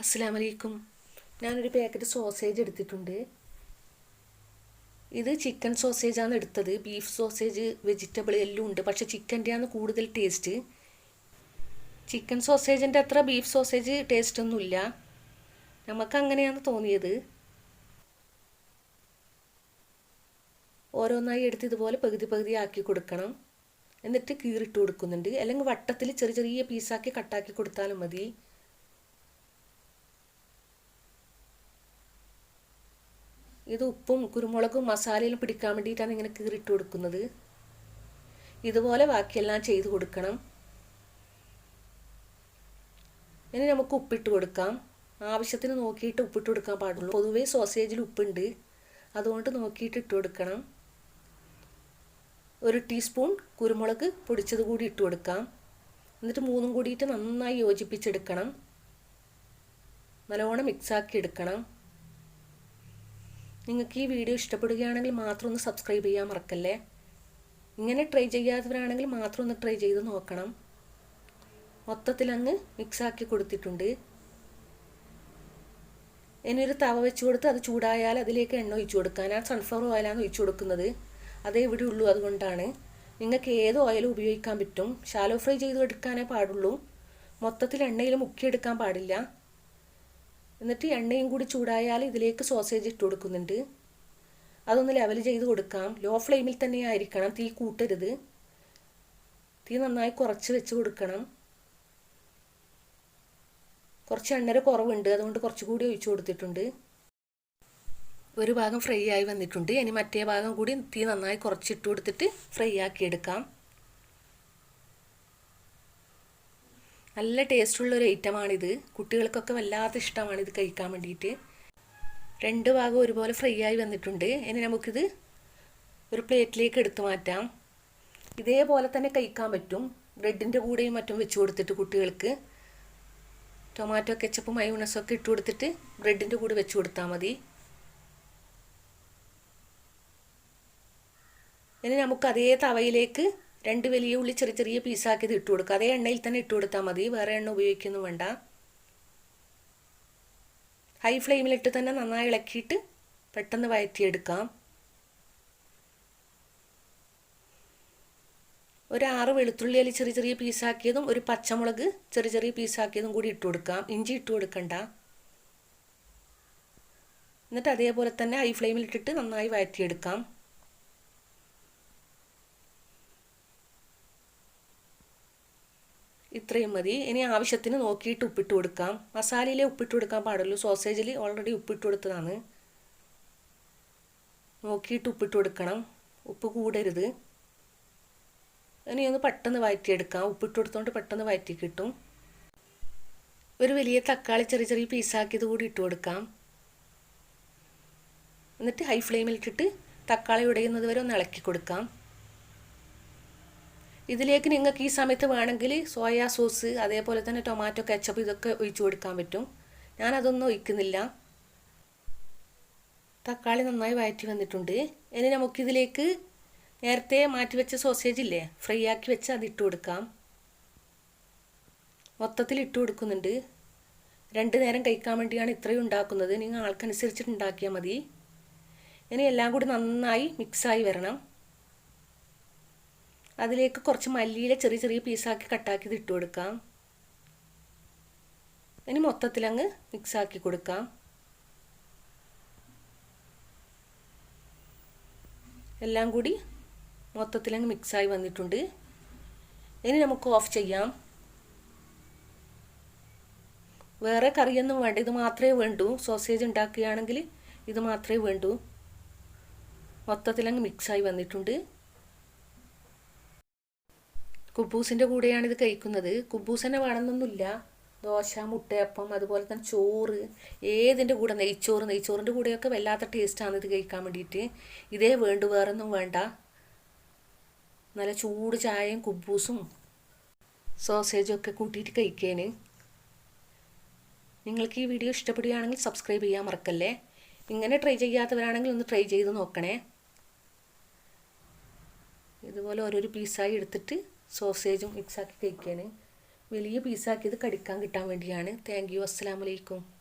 അസ്സാം വലൈക്കും ഞാനൊരു പാക്കറ്റ് സോസേജ് എടുത്തിട്ടുണ്ട്. ഇത് ചിക്കൻ സോസേജാണ് എടുത്തത്. ബീഫ് സോസേജ് വെജിറ്റബിൾ എല്ലാം ഉണ്ട്. പക്ഷെ ചിക്കന്റെയാണ് കൂടുതൽ ടേസ്റ്റ് ചിക്കൻ സോസേജിന്റെ അത്ര ബീഫ് സോസേജ് ടേസ്റ്റ് ഒന്നുമില്ല. നമുക്ക് അങ്ങനെയാണ് തോന്നിയത്. ഓരോന്നായി എടുത്ത് ഇതുപോലെ പകുതി പകുതി ആക്കി കൊടുക്കണം. എന്നിട്ട് കീറിട്ട് കൊടുക്കുന്നുണ്ട്. അല്ലെങ്കിൽ വട്ടത്തിൽ ചെറിയ ചെറിയ പീസാക്കി കട്ടാക്കി കൊടുത്താലും മതി. ഇത് ഉപ്പും കുരുമുളകും മസാലയിലും പിടിക്കാൻ വേണ്ടിയിട്ടാണ് ഇങ്ങനെ കീറിട്ട് കൊടുക്കുന്നത്. ഇതുപോലെ ബാക്കിയെല്ലാം ചെയ്ത് കൊടുക്കണം. ഇനി നമുക്ക് ഉപ്പിട്ട് കൊടുക്കാം. ആവശ്യത്തിന് നോക്കിയിട്ട് ഉപ്പിട്ട് കൊടുക്കാൻ പാടുള്ളൂ. പൊതുവേ സോസേജിൽ ഉപ്പുണ്ട്. അതുകൊണ്ട് നോക്കിയിട്ട് ഇട്ട് കൊടുക്കണം. ഒരു ടീസ്പൂൺ കുരുമുളക് പൊടിച്ചത് കൂടി ഇട്ട് കൊടുക്കാം. എന്നിട്ട് മൂന്നും കൂടിയിട്ട് നന്നായി യോജിപ്പിച്ചെടുക്കണം. നല്ലോണം മിക്സാക്കി എടുക്കണം. നിങ്ങൾക്ക് ഈ വീഡിയോ ഇഷ്ടപ്പെടുകയാണെങ്കിൽ മാത്രം ഒന്ന് സബ്സ്ക്രൈബ് ചെയ്യാൻ മറക്കല്ലേ? ഇങ്ങനെ ട്രൈ ചെയ്യാത്തവരാണെങ്കിൽ മാത്രം ഒന്ന് ട്രൈ ചെയ്ത് നോക്കണം. മൊത്തത്തിൽ അങ്ങ് മിക്സാക്കി കൊടുത്തിട്ടുണ്ട്. ഇനി തവ വെച്ച് കൊടുത്ത് അത് ചൂടായാൽ അതിലേക്ക് എണ്ണ ഒഴിച്ചു കൊടുക്കുക. ഞാൻ സൺഫ്ലവർ ഓയിലാണ് ഒഴിച്ചു കൊടുക്കുന്നത്. അതേ ഇവിടെ ഉള്ളൂ അതുകൊണ്ടാണ്. നിങ്ങൾക്ക് ഏത് ഓയിലും ഉപയോഗിക്കാൻ പറ്റും? ഷാലോ ഫ്രൈ ചെയ്ത് എടുക്കാനേ പാടുള്ളൂ. മൊത്തത്തിൽ എണ്ണയിൽ മുക്കിയെടുക്കാൻ പാടില്ല. എന്നിട്ട് എണ്ണയും കൂടി ചൂടായാൽ ഇതിലേക്ക് സോസേജ് ഇട്ട് കൊടുക്കുന്നുണ്ട്. അതൊന്ന് ലെവൽ ചെയ്ത് കൊടുക്കാം. ലോ ഫ്ലെയിമിൽ തന്നെ ആയിരിക്കണം. തീ കൂട്ടരുത്. തീ നന്നായി കുറച്ച് വെച്ച് കൊടുക്കണം. കുറച്ച് എണ്ണര കുറവുണ്ട്. അതുകൊണ്ട് കുറച്ചുകൂടി ഒഴിച്ചു കൊടുത്തിട്ടുണ്ട്. ഒരു ഭാഗം ഫ്രൈ ആയി വന്നിട്ടുണ്ട്. ഇനി മറ്റേ ഭാഗം കൂടി തീ നന്നായി കുറച്ചിട്ട് കൊടുത്തിട്ട് ഫ്രൈ ആക്കി എടുക്കാം. നല്ല ടേസ്റ്റുള്ള ഒരു ഐറ്റമാണിത്. കുട്ടികൾക്കൊക്കെ വല്ലാത്ത ഇഷ്ടമാണ് ഇത് കഴിക്കാൻ വേണ്ടിയിട്ട്. രണ്ട് ഭാഗം ഒരുപോലെ ഫ്രൈ ആയി വന്നിട്ടുണ്ട്. ഇനി നമുക്കിത് ഒരു പ്ലേറ്റിലേക്ക് എടുത്തു മാറ്റാം. ഇതേപോലെ തന്നെ കഴിക്കാൻ പറ്റും. ബ്രെഡിന്റെ കൂടെയും മറ്റും വെച്ച് കൊടുത്തിട്ട് കുട്ടികൾക്ക്. ടൊമാറ്റോ കെച്ചപ്പ് മയോണസൊക്കെ ഇട്ട് കൊടുത്തിട്ട് ബ്രെഡിന്റെ കൂടെ വെച്ച് കൊടുത്താൽ മതി. ഇനി നമുക്ക് അതേ തവയിലേക്ക് രണ്ട് വലിയ ഉള്ളി ചെറിയ ചെറിയ പീസാക്കിയത് ഇട്ട് കൊടുക്കുക. അതേ എണ്ണയിൽ തന്നെ ഇട്ട് കൊടുത്താൽ മതി. വേറെ എണ്ണ ഉപയോഗിക്കുന്നു വേണ്ട. ഹൈ ഫ്ലെയിമിലിട്ട് തന്നെ നന്നായി ഇളക്കിയിട്ട് പെട്ടെന്ന് വഴറ്റിയെടുക്കാം ഒരു ആറ് വെളുത്തുള്ളി അല്ലെങ്കിൽ ചെറിയ ചെറിയ പീസാക്കിയതും ഒരു പച്ചമുളക് ചെറിയ ചെറിയ പീസാക്കിയതും കൂടി ഇട്ട് കൊടുക്കാം. ഇഞ്ചി ഇട്ട് കൊടുക്കണ്ട. എന്നിട്ട് അതേപോലെ തന്നെ ഹൈ ഫ്ലെയിമിലിട്ടിട്ട് നന്നായി വഴറ്റിയെടുക്കാം ഇത്രയും മതി. ഇനി ആവശ്യത്തിന് നോക്കിയിട്ട് ഉപ്പിട്ട് കൊടുക്കാം. മസാലയിലെ ഉപ്പിട്ട് കൊടുക്കാൻ പാടുള്ളൂ. സോസേജിൽ ഓൾറെഡി ഉപ്പിട്ട് കൊടുത്തതാണ്. നോക്കിയിട്ട് ഉപ്പിട്ട് കൊടുക്കണം. ഉപ്പ് കൂടരുത്. ഇനി ഒന്ന് പെട്ടെന്ന് വഴറ്റിയെടുക്കാം ഉപ്പിട്ട് കൊടുത്തോണ്ട് പെട്ടെന്ന് വഴറ്റി കിട്ടും. ഒരു വലിയ തക്കാളി ചെറിയ ചെറിയ പീസാക്കിയത് കൂടി ഇട്ട് കൊടുക്കാം. എന്നിട്ട് ഹൈ ഫ്ലെയിമിലിട്ടിട്ട് തക്കാളി ഉടയുന്നത് വരെ ഒന്ന് ഇളക്കി കൊടുക്കാം. ഇതിലേക്ക് നിങ്ങൾക്ക് ഈ സമയത്ത് വേണമെങ്കിൽ സോയാ സോസ് അതേപോലെ തന്നെ ടൊമാറ്റോ കെച്ചപ്പ് ഇതൊക്കെ ഒഴിച്ചു കൊടുക്കാൻ പറ്റും. ഞാനതൊന്നും ഒഴിക്കുന്നില്ല. തക്കാളി നന്നായി വഴറ്റി വന്നിട്ടുണ്ട്. ഇനി നമുക്കിതിലേക്ക് നേരത്തെ മാറ്റി വെച്ച സോസേജ് ഇല്ലേ ഫ്രൈ ആക്കി വെച്ച് അത് ഇട്ട് കൊടുക്കാം. മൊത്തത്തിൽ ഇട്ട് കൊടുക്കുന്നുണ്ട്. രണ്ട് നേരം കഴിക്കാൻ വേണ്ടിയാണ് ഇത്രയും ഉണ്ടാക്കുന്നത്. നിങ്ങൾ ആൾക്കനുസരിച്ചിട്ട് ഉണ്ടാക്കിയാൽ മതി. ഇനി എല്ലാം കൂടി നന്നായി മിക്സായി വരണം. അതിലേക്ക് കുറച്ച് മല്ലിയില ചെറിയ ചെറിയ പീസാക്കി കട്ടാക്കി ഇട്ട് കൊടുക്കാം. ഇനി മൊത്തത്തിൽ അങ്ങ് മിക്സാക്കി കൊടുക്കാം. എല്ലാം കൂടി മൊത്തത്തിൽ അങ്ങ് മിക്സായി വന്നിട്ടുണ്ട്. ഇനി നമുക്ക് ഓഫ് ചെയ്യാം. വേറെ കറിയൊന്നും വേണ്ട ഇത് മാത്രമേ വേണ്ടൂ. സോസേജ് ഉണ്ടാക്കുകയാണെങ്കിൽ ഇത് മാത്രമേ വേണ്ടൂ. മൊത്തത്തിൽ അങ്ങ് മിക്സായി വന്നിട്ടുണ്ട്. കുബൂസിന്റെ കൂടെയാണ് ഇത് കഴിക്കുന്നത്. കുബൂസ് തന്നെ വേണമെന്നൊന്നുമില്ല. ദോശ മുട്ടയപ്പം അതുപോലെ തന്നെ ചോറ് ഏതിന്റെ കൂടെ നെയ്ച്ചോറ് നെയ്ച്ചോറിന്റെ കൂടെയൊക്കെ വല്ലാത്ത ടേസ്റ്റാണ് ഇത് കഴിക്കാൻ വേണ്ടിയിട്ട്. ഇതേ വേണ്ടു വേറൊന്നും വേണ്ട. നല്ല ചൂട് ചായയും കുബൂസും സോസേജും ഒക്കെ കൂട്ടിയിട്ട് കഴിക്കേന്. നിങ്ങൾക്ക് ഈ വീഡിയോ ഇഷ്ടപ്പെടുകയാണെങ്കിൽ സബ്സ്ക്രൈബ് ചെയ്യാൻ മറക്കല്ലേ? ഇങ്ങനെ ട്രൈ ചെയ്യാത്തവരാണെങ്കിൽ ഒന്ന് ട്രൈ ചെയ്ത് നോക്കണേ. ഇതുപോലെ ഓരോരോ പീസായി എടുത്തിട്ട് സോസേജും മിക്സാക്കി കഴിക്കാൻ വലിയ പീസാക്കിയത് കടിക്കാൻ കിട്ടാൻ വേണ്ടിയാണ്. താങ്ക് യു അസ്സാം വലൈക്കും